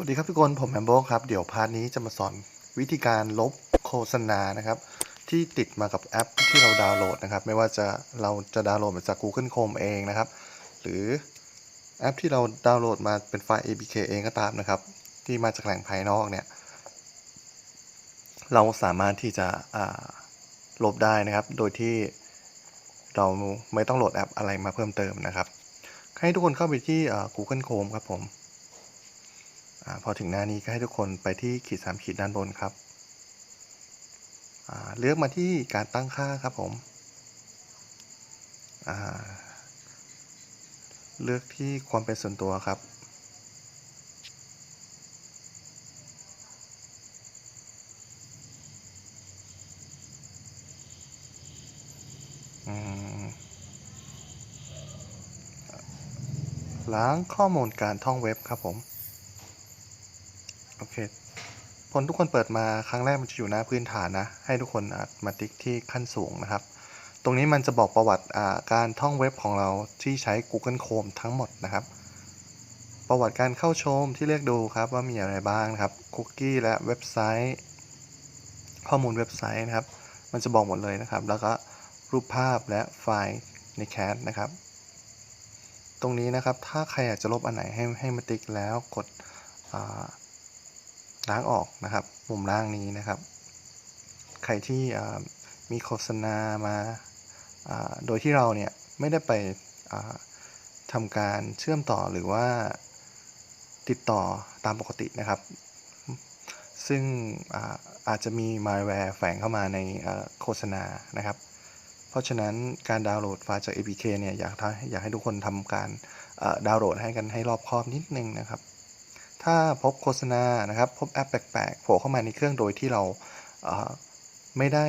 วัสดีครับทุกคนผมแอมโบครับ เดี๋ยวพาร์ทนี้จะมาสอนวิธีการลบโฆษณานะครับ ที่ติดมากับแอปที่เราดาวน์โหลดนะครับ ไม่ว่าจะเราจะดาวน์โหลดมาจาก Google Chrome เองนะครับ หรือแอปที่เราดาวน์โหลดมาเป็นไฟล์ APK เองก็ตามนะครับ ที่มาจากแหล่งภายนอกเนี่ย เราสามารถที่จะลบได้นะครับ โดยที่เราไม่ต้องโหลดแอปอะไรมาเพิ่มเติมนะครับ ให้ทุกคนเข้าไปที่ Google Chrome ครับผม อพอถึงหน้านี้ก็ให้ทุกคนไปที่ขีดสามขีดด้านบนครับ เลือกมาที่การตั้งค่าครับผม เลือกที่ความเป็นส่วนตัวครับล้างข้อมูลการท่องเว็บครับผม โอเค ผลทุกคนเปิดมาครั้งแรกมันจะอยู่หน้าพื้นฐานนะ ให้ทุกคนอะมาติ๊กที่ขั้นสูงนะครับ ตรงนี้มันจะบอกประวัติอ่าการท่องเว็บของเราที่ใช้ Google Chrome ทั้งหมดนะครับ ประวัติการเข้าชมที่เลือกดูครับว่ามีอะไรบ้างนะครับ คุกกี้และเว็บไซต์ ข้อมูลเว็บไซต์นะครับ มันจะบอกหมดเลยนะครับ แล้วก็รูปภาพและไฟล์ในแคสนะครับ ตรงนี้นะครับ ถ้าใครอยากจะลบอันไหนให้ให้มาติ๊กแล้วกดอ่า ล้างออกนะครับมุมล่างนี้นะครับ ใครที่มีโฆษณามาโดยที่เราเนี่ยไม่ได้ไปอ่าทำการเชื่อมต่อหรือว่าติดต่อตามปกตินะครับ ซึ่งอาอาจจะมี malware แฝงเข้ามาในโฆษณานะครับ เพราะฉะนั้นการดาวน์โหลดไฟล์จาก APK เนี่ยอยากอยากให้ทุกคนทำการดาวน์โหลดให้กันให้รอบคอบนิดนึงนะครับ ถ้าพบโฆษณานะครับ พบแอปแปลกๆโผล่เข้ามาในเครื่องโดยที่เราเไม่ได้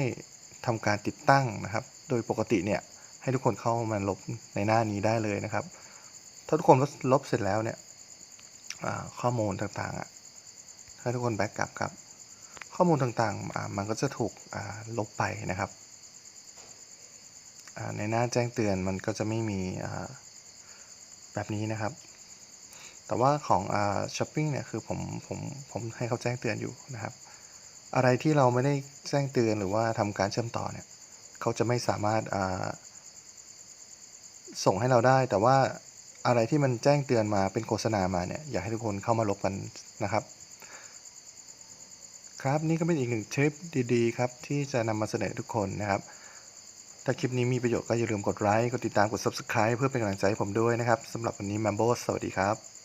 ทำการติดตั้งนะครับ โดยปกติเนี่ยให้ทุกคนเข้ามาลบในหน้านี้ได้เลยนะครับ ถ้าทุกคนลบเสร็จแล้วเนี่ยข้อมูลต่างๆอะให้ทุกคนแบ็กกลับครับ ข้อมูลต่างๆมันก็จะถูกลบไปนะครับ ในหน้าแจ้งเตือนมันก็จะไม่มีแบบนี้นะครับ แต่ว่าของอ่าช้อปปิ้งเนี่ยคือผมผมผมให้เขาแจ้งเตือนอยู่นะครับ อะไรที่เราไม่ได้แจ้งเตือนหรือว่าทำการเชื่อมต่อเนี่ยเขาจะไม่สามารถอ่าส่งให้เราได้ แต่ว่าอะไรที่มันแจ้งเตือนมาเป็นโฆษณามาเนี่ยอยากให้ทุกคนเข้ามาลบกันนะครับ ครับนี่ก็เป็นอีกหนึ่งทริปดีๆครับที่จะนำมาเสนอทุกคนนะครับ ถ้าคลิปนี้มีประโยชน์ก็อย่าลืมกดไลค์กดติดตามกด subscribe เพื่อเป็นกำลังใจให้ผมด้วยนะครับสำหรับวันนี้ Mambo สวัสดีครับ